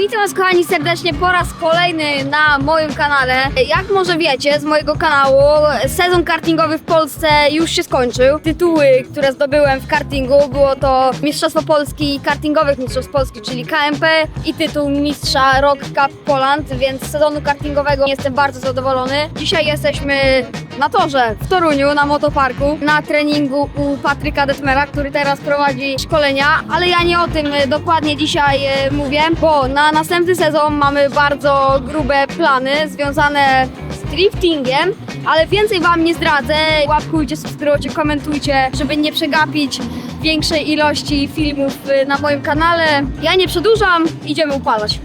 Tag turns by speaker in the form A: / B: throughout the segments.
A: Witam Was kochani serdecznie po raz kolejny na moim kanale. Jak może wiecie z mojego kanału, sezon kartingowy w Polsce już się skończył. Tytuły, które zdobyłem w kartingu, było to Mistrzostwo Polski kartingowych Mistrzostw Polski, czyli KMP i tytuł Mistrza Rock Cup Poland, więc z sezonu kartingowego jestem bardzo zadowolony. Dzisiaj jesteśmy na torze w Toruniu, na motoparku, na treningu u Patryka Detmera, który teraz prowadzi szkolenia, ale ja nie o tym e, dokładnie dzisiaj e, mówię, bo na następny sezon mamy bardzo grube plany związane z driftingiem, ale więcej Wam nie zdradzę. Łapkujcie, subskrybujcie, komentujcie, żeby nie przegapić większej ilości filmów e, na moim kanale. Ja nie przedłużam, idziemy upalać.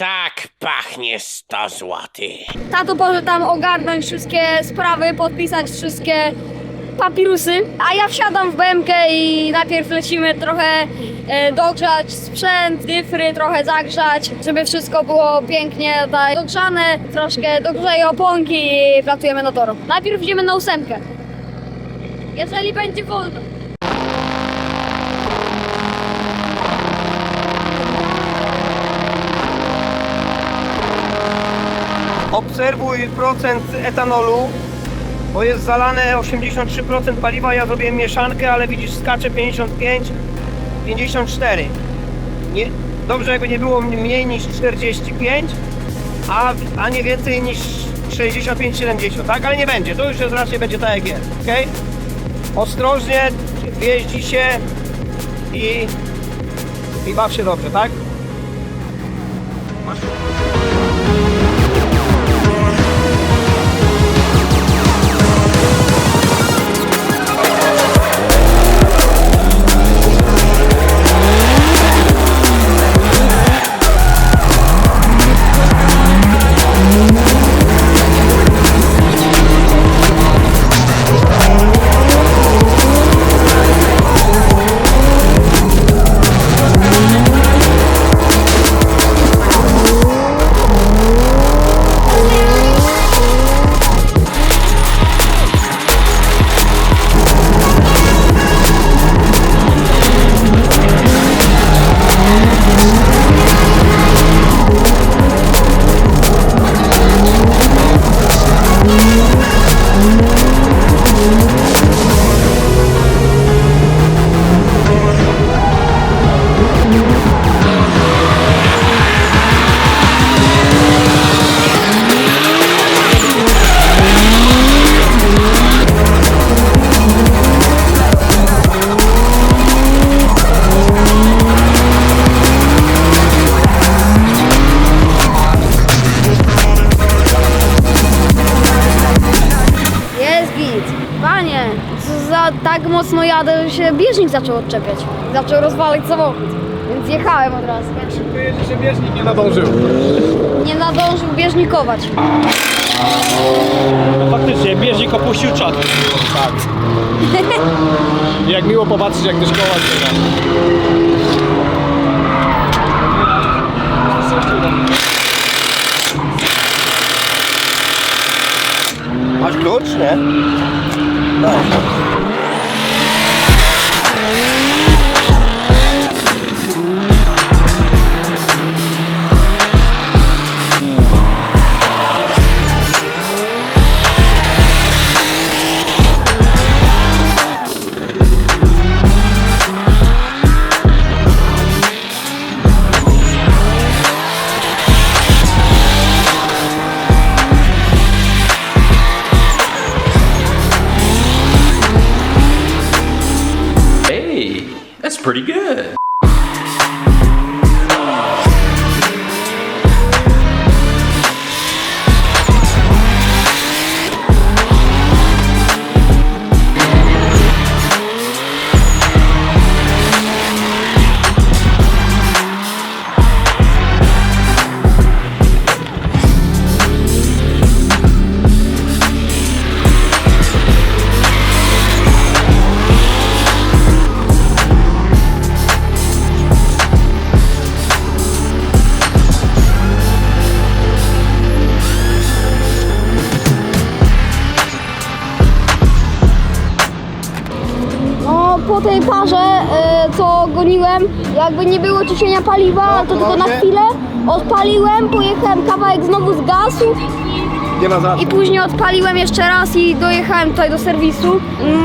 B: Tak pachnie 100 złotych.
A: Tato może tam ogarnąć wszystkie sprawy, podpisać wszystkie papirusy, a ja wsiadam w BMK i najpierw lecimy trochę e, dogrzać sprzęt, dyfry trochę zagrzać, żeby wszystko było pięknie tutaj dogrzane, troszkę dogrzeję oponki i wlatujemy na tor. Najpierw idziemy na ósemkę. Jeżeli będzie wolno.
C: Obserwuj procent etanolu, bo jest zalane 83% paliwa. Ja zrobiłem mieszankę, ale widzisz, skacze 55, 54. Nie, dobrze, jakby nie było mniej niż 45, a, a nie więcej niż 65-70, tak? Ale nie będzie, to już jest raczej będzie tak jak jest, ok? Ostrożnie, jeździ się i, i baw się dobrze, tak?
A: Jest się bieżnik zaczął odczepiać. Zaczął rozwalać samochód. Więc jechałem od razu.
D: Szybko jedzie, że bieżnik nie nadążył.
A: Nie nadążył bieżnikować.
D: Faktycznie, bieżnik opuścił czat. Tak. Jak miło popatrzeć, jak te szkoła zbiera.
C: Masz klucz, nie?
E: Hey, pretty good.
A: Goniłem, jakby nie było ciśnienia paliwa, to tylko na chwilę. Odpaliłem, pojechałem kawałek znowu z gasu
D: Nie ma za
A: i później odpaliłem jeszcze raz i dojechałem tutaj do serwisu.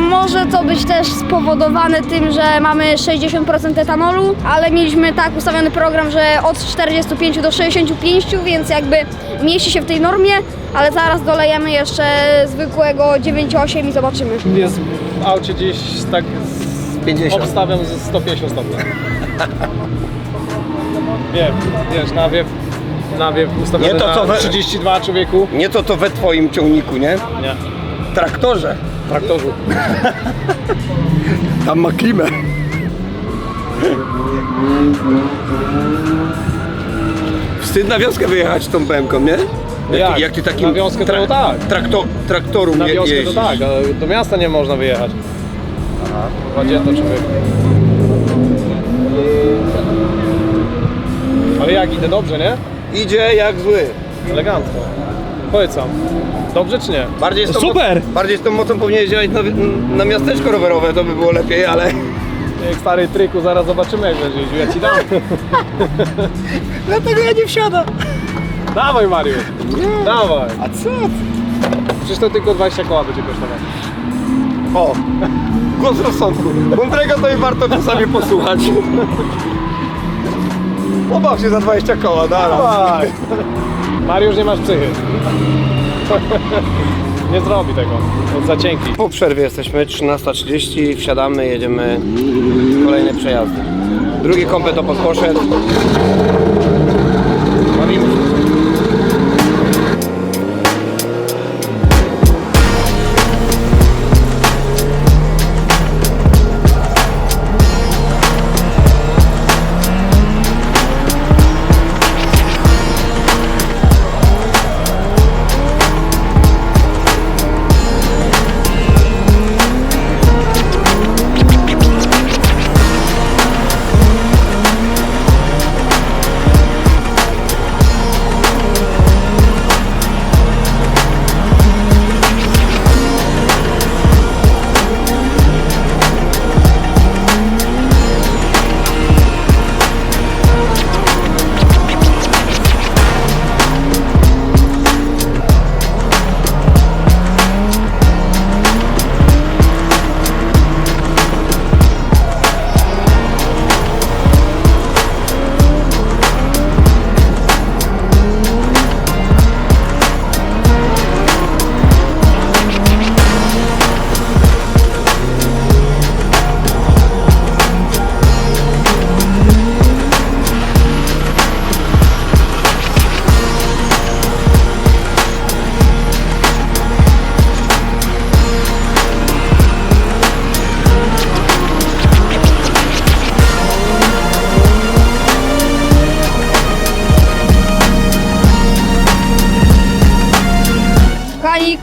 A: Może to być też spowodowane tym, że mamy 60% etanolu, ale mieliśmy tak ustawiony program, że od 45 do 65, więc jakby mieści się w tej normie, ale zaraz dolejemy jeszcze zwykłego 9,8 i zobaczymy.
D: Jest w aucie gdzieś tak
C: 50.
D: obstawiam ze 150 stopni. Wiem, wiesz, nawiew, nawiew ustawiony
C: Nie to, co
D: na
C: we-
D: 32 człowieku.
C: Nie to to we twoim ciągniku, nie?
D: Nie,
C: Traktorze.
D: traktorzu.
C: Tam ma klimę. Wstyd na wioskę wyjechać tą BMką, nie?
D: Jak?
C: jak ty takim
D: Na wioskę to tak.
C: Trakto, traktoru
D: Na
C: je,
D: wioskę to
C: jeździsz.
D: tak, ale do miasta nie można wyjechać. Aha. Gdzie to człowiek? Ale jak idę dobrze, nie?
C: Idzie jak zły.
D: Elegancko. Polecam. Dobrze czy nie?
C: Bardziej z tą
D: Super!
C: Moc, bardziej z tą mocą powinieneś działać na, na miasteczko rowerowe, to by było lepiej, ale...
D: Jak stary tryku, zaraz zobaczymy jak będzie jeździł. Ja ci dam.
C: Dlatego ja nie wsiadam.
D: Dawaj Mariusz. Dawaj.
C: A co?
D: Przecież to tylko 20 koła będzie kosztować.
C: O! Głos rozsądku. Mądrego to i warto czasami posłuchać. Pobaw się za 20 koła, dala.
D: Dawaj. Mariusz nie masz psychy. Nie zrobi tego. On za cienki.
C: Po przerwie jesteśmy, 13.30, wsiadamy, jedziemy kolejne przejazdy. Drugi komplet opad poszedł. Bawimy się.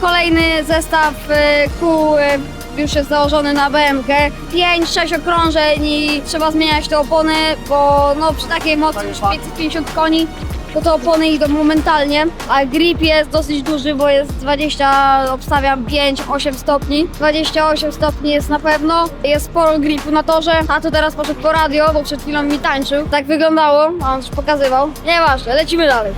A: Kolejny zestaw e, kół e, już jest założony na BMK. 5-6 okrążeń i trzeba zmieniać te opony, bo no przy takiej mocy już 550 koni to te opony idą momentalnie, a grip jest dosyć duży, bo jest 20, obstawiam 5-8 stopni. 28 stopni jest na pewno, jest sporo gripu na torze, a to teraz poszedł po radio, bo przed chwilą mi tańczył. Tak wyglądało, a on już pokazywał. Nieważne, lecimy dalej.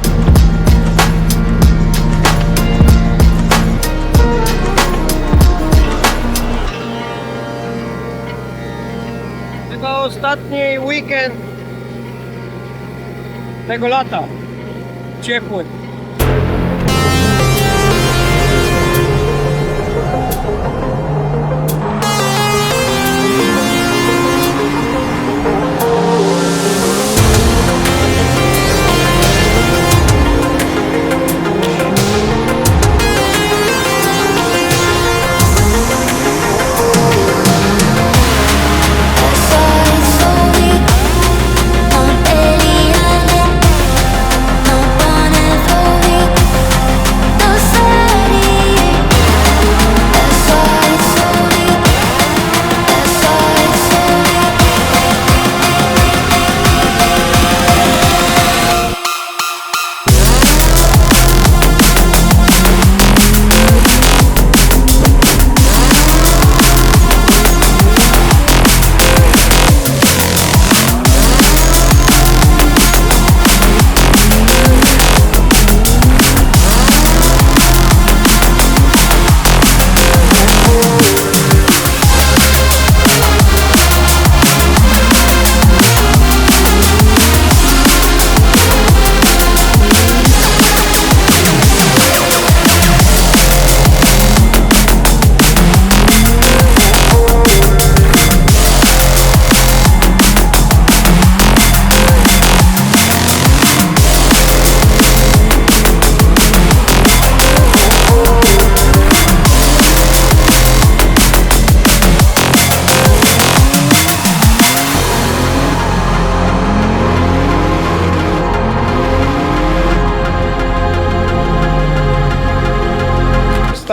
C: Ostatni weekend tego lata. Ciepły.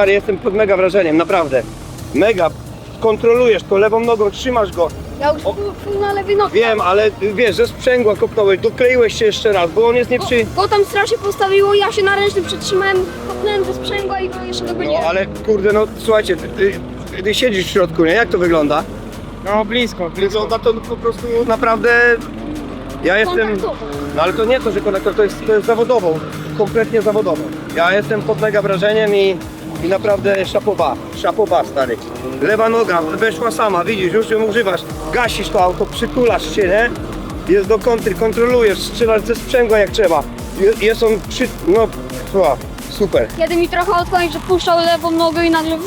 C: Stary, jestem pod mega wrażeniem, naprawdę. Mega. Kontrolujesz to lewą nogą, trzymasz go.
A: Ja już
C: O.
A: pół, na lewy nogi.
C: Wiem, ale wiesz, że sprzęgła kopnąłeś, dokleiłeś się jeszcze raz, bo on jest nie przy...
A: Go tam strasznie postawiło, ja się na ręcznym przytrzymałem, kopnąłem ze sprzęgła i go jeszcze
C: No
A: dogoniłem.
C: ale kurde, no słuchajcie, ty, ty, ty siedzisz w środku, nie? Jak to wygląda?
D: No blisko,
C: Wygląda to po prostu naprawdę... Ja jestem...
A: Kontaktowo.
C: No ale to nie to, że konektor to jest, to jest zawodowo, kompletnie zawodowo. Ja jestem pod mega wrażeniem i, i naprawdę szapoba, szapoba stary. Lewa noga weszła sama, widzisz, już ją używasz, gasisz to auto, przytulasz się, nie? Jest do kontry, kontrolujesz, strzelasz ze sprzęgła jak trzeba. Je- Jest on przy... no, super.
A: Kiedy mi trochę odkłonić, że puszczał lewą nogę i nagle...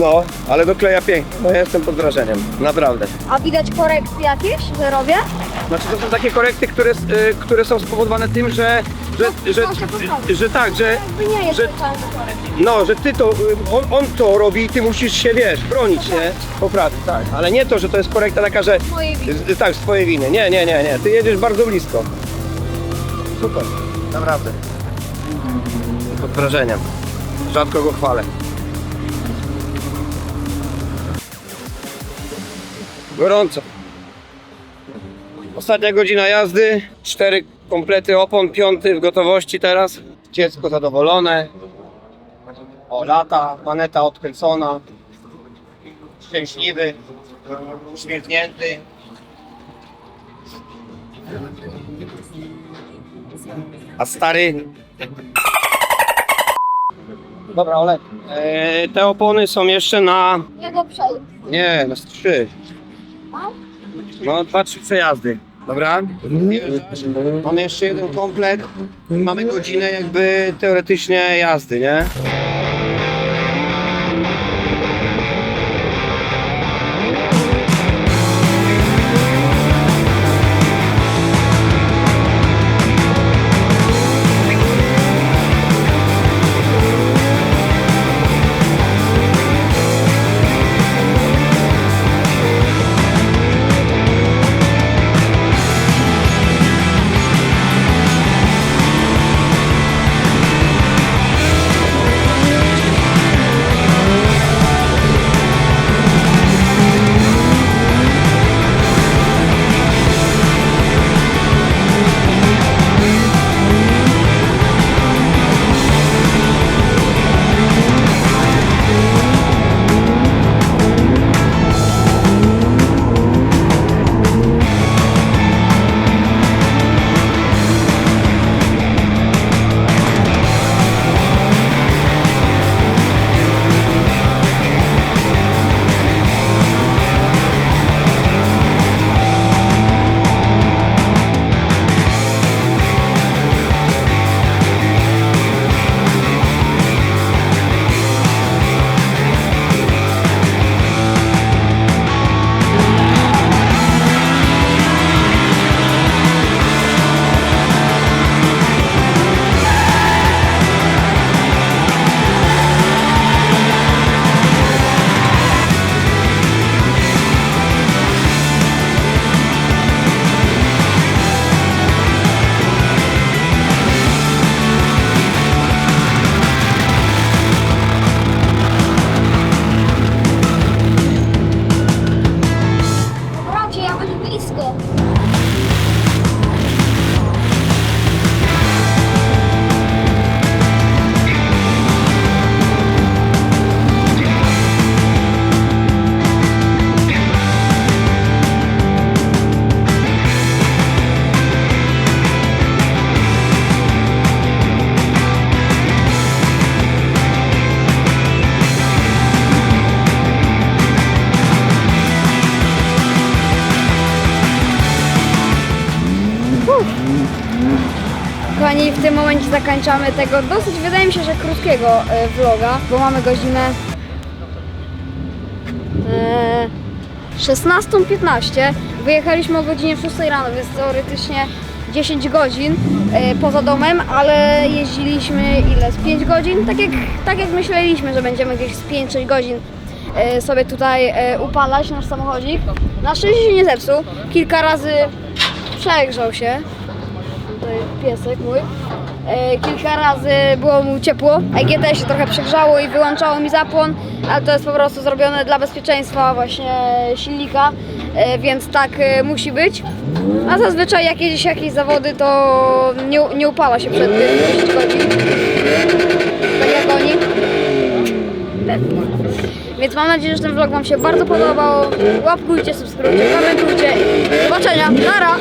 C: No, ale dokleja pięknie, no ja jestem pod wrażeniem, naprawdę.
A: A widać korekcje jakieś, że robię?
C: Znaczy to są takie korekty, które, y, które są spowodowane tym, że, że, że, że, że tak, że,
A: Jakby nie jest
C: że, no, że ty to, y, on, on to robi i ty musisz się, wiesz, bronić, nie? Poprawnie, tak. Ale nie to, że to jest korekta taka, że,
A: Mojej winy.
C: z- tak, z twojej winy. Nie, nie, nie, nie. Ty jedziesz bardzo blisko. Super, naprawdę. Pod wrażeniem. Rzadko go chwalę. Gorąco. Ostatnia godzina jazdy, cztery komplety opon, piąty w gotowości teraz. Dziecko zadowolone. O, lata, maneta odkręcona. Szczęśliwy, uśmiechnięty. A stary... Dobra, ale e, te opony są jeszcze na...
A: Ja go przejdę.
C: Nie, na trzy. No, dwa, trzy przejazdy. Dobra? Mamy jeszcze jeden komplet. Mamy godzinę jakby teoretycznie jazdy, nie?
A: Zakończamy tego dosyć, wydaje mi się, że krótkiego e, vloga, bo mamy godzinę e, 16.15. Wyjechaliśmy o godzinie 6 rano, więc teoretycznie 10 godzin e, poza domem, ale jeździliśmy ile? Z 5 godzin? Tak jak, tak jak myśleliśmy, że będziemy gdzieś z 5-6 godzin e, sobie tutaj e, upalać nasz samochodzik. Na szczęście się nie zepsuł. Kilka razy przegrzał się. Tutaj piesek mój. E, kilka razy było mu ciepło. EGT się trochę przegrzało i wyłączało mi zapłon, ale to jest po prostu zrobione dla bezpieczeństwa właśnie silnika, e, więc tak e, musi być. A zazwyczaj jak jedzie się jakieś zawody, to nie, nie upala się przed tym 10 godzin. Tak jak oni. Więc mam nadzieję, że ten vlog Wam się bardzo podobał. Łapkujcie, subskrybujcie, komentujcie. Do zobaczenia. Nara!